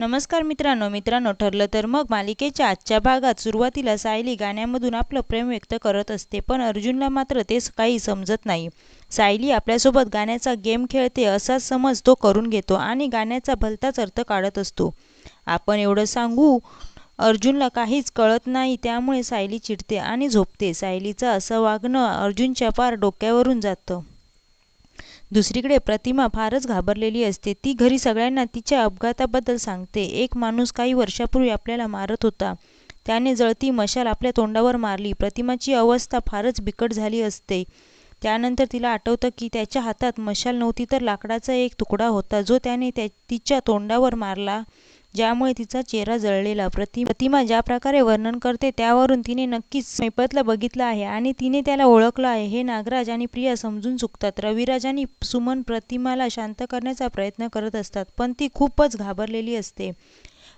नमस्कार मित्रांनो मित्रांनो ठरलं तर मग मालिकेच्या आजच्या भागात सुरुवातीला सायली गाण्यामधून आपलं प्रेम व्यक्त करत असते पण अर्जुनला मात्र ते काही समजत नाही. सायली आपल्यासोबत गाण्याचा गेम खेळते असा समज तो करून घेतो आणि गाण्याचा भलताच अर्थ काढत असतो. आपण एवढं सांगू अर्जुनला काहीच कळत नाही त्यामुळे सायली चिडते आणि झोपते. सायलीचं असं वागणं अर्जुनच्या पार डोक्यावरून जातं. दुसरीकडे प्रतिमा फारच घाबरलेली असते. ती घरी सगळ्यांना तिच्या अपघाताबद्दल सांगते. एक माणूस काही वर्षापूर्वी आपल्याला मारत होता. त्याने जळती मशाल आपल्या तोंडावर मारली. प्रतिमाची अवस्था फारच बिकट झाली असते. त्यानंतर तिला आठवतं की त्याच्या हातात मशाल नव्हती तर लाकडाचा एक तुकडा होता जो त्याने त्या तिच्या तोंडावर मारला. ज्यामुळे तिचा चेहरा जळलेला. प्रति प्रतिमा ज्या प्रकारे वर्णन करते त्यावरून तिने नक्कीच मैपतला बघितलं आहे आणि तिने त्याला ओळखलं आहे. हे नागराज आणि प्रिया समजून चुकतात. रविराज आणि सुमन प्रतिमाला शांत करण्याचा प्रयत्न करत असतात पण ती खूपच घाबरलेली असते.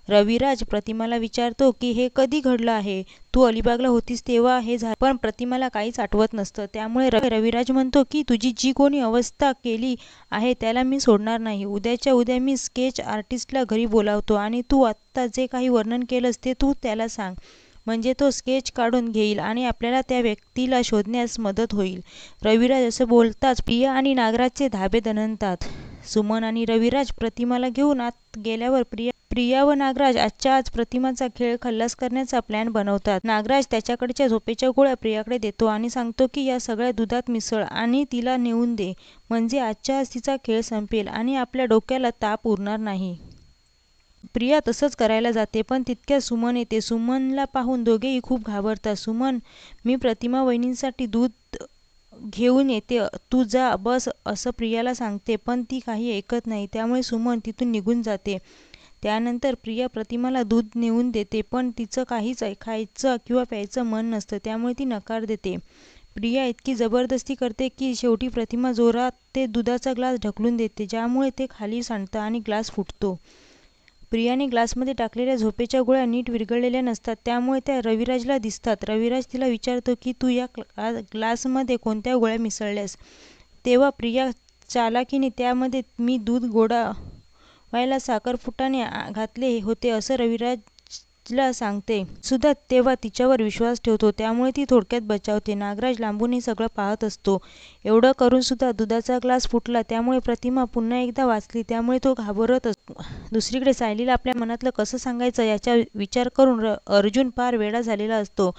रविराज प्रतिमाला विचारतो की हे कधी घडलं आहे? तू अलिबागला होतीस तेव्हा हे झालं पण प्रतिमाला काहीच आठवत नसतं. त्यामुळे रविराज म्हणतो की तुझी जी कोणी अवस्था केली आहे त्याला मी सोडणार नाही. उद्याच्या उद्या मी स्केच आर्टिस्टला घरी बोलावतो आणि तू आत्ता जे काही वर्णन केलंस ते तू त्याला सांग. म्हणजे तो स्केच काढून घेईल आणि आपल्याला त्या व्यक्तीला शोधण्यास मदत होईल. रविराज असं बोलताच प्रिया आणि नागराजचे धाबे दणनतात सुमन आणि रविराज प्रतिमाला घेऊन आत गेल्यावर प्रिया प्रिया व नागराज आजच्या आज प्रतिमाचा खेळ खल्लास करण्याचा प्लॅन बनवतात. नागराज त्याच्याकडच्या झोपेच्या गोळ्या प्रियाकडे देतो आणि सांगतो की या सगळ्या दुधात मिसळ आणि तिला नेऊन दे. म्हणजे आजच्या आज तिचा खेळ संपेल आणि आपल्या डोक्याला ताप उरणार नाही. प्रिया तसंच करायला जाते पण तितक्या सुमन येते. सुमनला पाहून दोघेही खूप घाबरतात. सुमन मी प्रतिमा वहिनींसाठी दूध घेऊन येते. तू जा बस असं प्रियाला सांगते पण ती काही ऐकत नाही. त्यामुळे सुमन तिथून निघून जाते. त्यानंतर प्रिया प्रतिमाला दूध नेऊन देते पण तिचं काहीच खायचं किंवा प्यायचं मन नसतं त्यामुळे ती नकार देते. प्रिया इतकी जबरदस्ती करते की शेवटी प्रतिमा जोरात ते दुधाचा ग्लास ढकलून देते ज्यामुळे ते खाली सांडतं आणि ग्लास फुटतो. प्रियाने ग्लासमध्ये टाकलेल्या झोपेच्या गोळ्या नीट विरघळलेल्या नसतात त्यामुळे त्या रविराजला दिसतात. रविराज तिला विचारतो की तू या ग्लासमध्ये कोणत्या गोळ्या मिसळल्यास? तेव्हा प्रिया चालाकीने त्यामध्ये मी दूध गोडा व्हायला साखर फुटाने घातले होते असं रविराज तिला सांगते. सुद्धा तेव्हा तिच्यावर विश्वास ठेवतो. त्यामुळे ती थोडक्यात बचावते. नागराज लांबून हे सगळं पाहत असतो. एवढं करून सुद्धा दुधाचा ग्लास फुटला. त्यामुळे प्रतिमा पुन्हा एकदा वाचली. त्यामुळे तो घाबरत असतो दुसरीकडे सायलीला आपल्या मनातलं कसं सांगायचं याचा विचार करून अर्जुन फार वेळा झालेला असतो.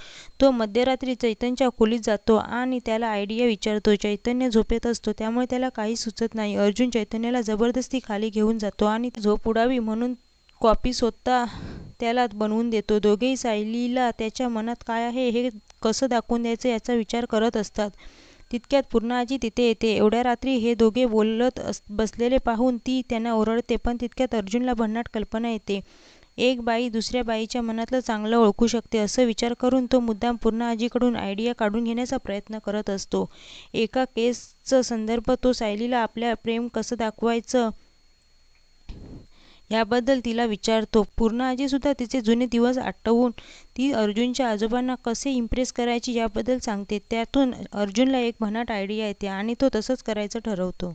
तो मध्यरात्री चैतनच्या खोलीत जातो आणि त्याला आयडिया विचारतो. चैतन्य झोपेत असतो. त्यामुळे त्याला काही सुचत नाही. अर्जुन चैतन्याला जबरदस्ती खाली घेऊन जातो आणि झोप उडावी म्हणून कॉपी स्वतः त्याला बनवून देतो. दोघेही सायलीला त्याच्या मनात काय आहे हे कसं दाखवून द्यायचं याचा विचार करत असतात. तितक्यात पूर्णाजी तिथे येते. एवढ्या रात्री हे दोघे बोलत अस बसलेले पाहून ती त्यांना ओरडते पण तितक्यात अर्जुनला भन्नाट कल्पना येते. एक बाई दुसऱ्या बाईच्या मनातलं चांगलं ओळखू शकते असं विचार करून तो मुद्दाम पूर्ण आजीकडून आयडिया काढून घेण्याचा प्रयत्न करत असतो. एका केसचं संदर्भ तो सायलीला आपल्या प्रेम कसं दाखवायचं याबद्दल तिला विचारतो. पूर्ण आजीसुद्धा तिचे जुने दिवस आठवून ती अर्जुनच्या आजोबांना कसे इम्प्रेस करायची याबद्दल सांगते. त्यातून अर्जुनला एक भन्नाट आयडिया येते आणि तो तसंच करायचं ठरवतो.